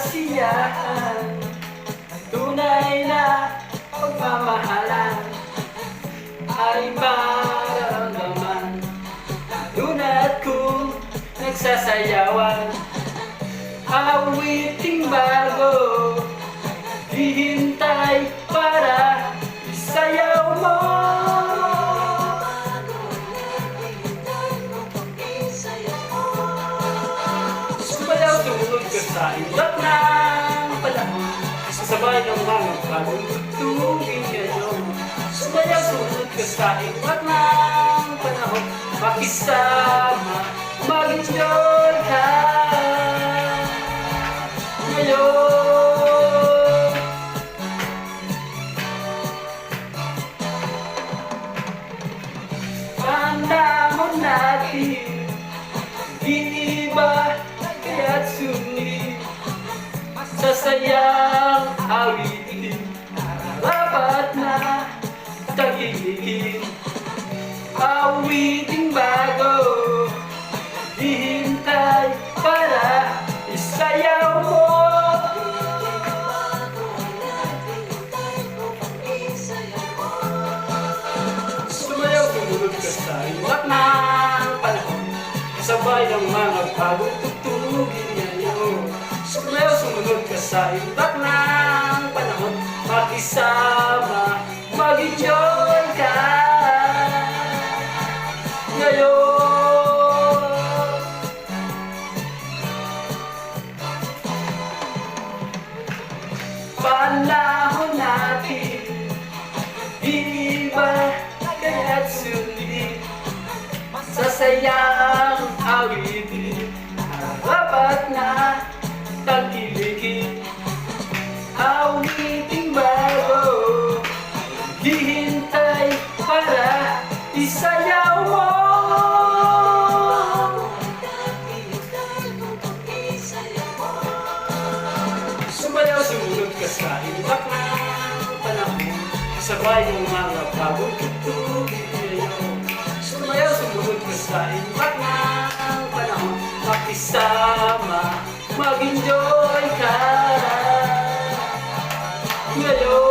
kasiyahan. Tunay na pagmamahalan Ay mararamdaman Luna't kung nagsasayawan Awiting bago sa ibat ng panahon. Kasabay ng mga bagong tugtugin kayo Sumayaw tumulog ka sa ibat ng panahon. Makisama, mag-enjoy ka? Ngayon. Natin Iiba kaya't Sasayang awitin Dapat na tagilihin Awiting bago Hihintay para isayaw mo. Sumayaw tumulog ka sa iwak ng panahon. Kasabay ng mga bagong Sumayaw sumunod ka sa iwak ng panahon. Makisama, mag-enjoy ka. Ngayon Panahon natin. Iba kaya't sulit? Sasayang awitin Dapat na tagilikin Awiting bago Hihintay para isayaw mo. Sumayaw sumunod ka sa iba't ng panahon. Sabay ng mga bagong tutugin Sumayaw sumunod ka sa iba't Mag-enjoy ka Ngayon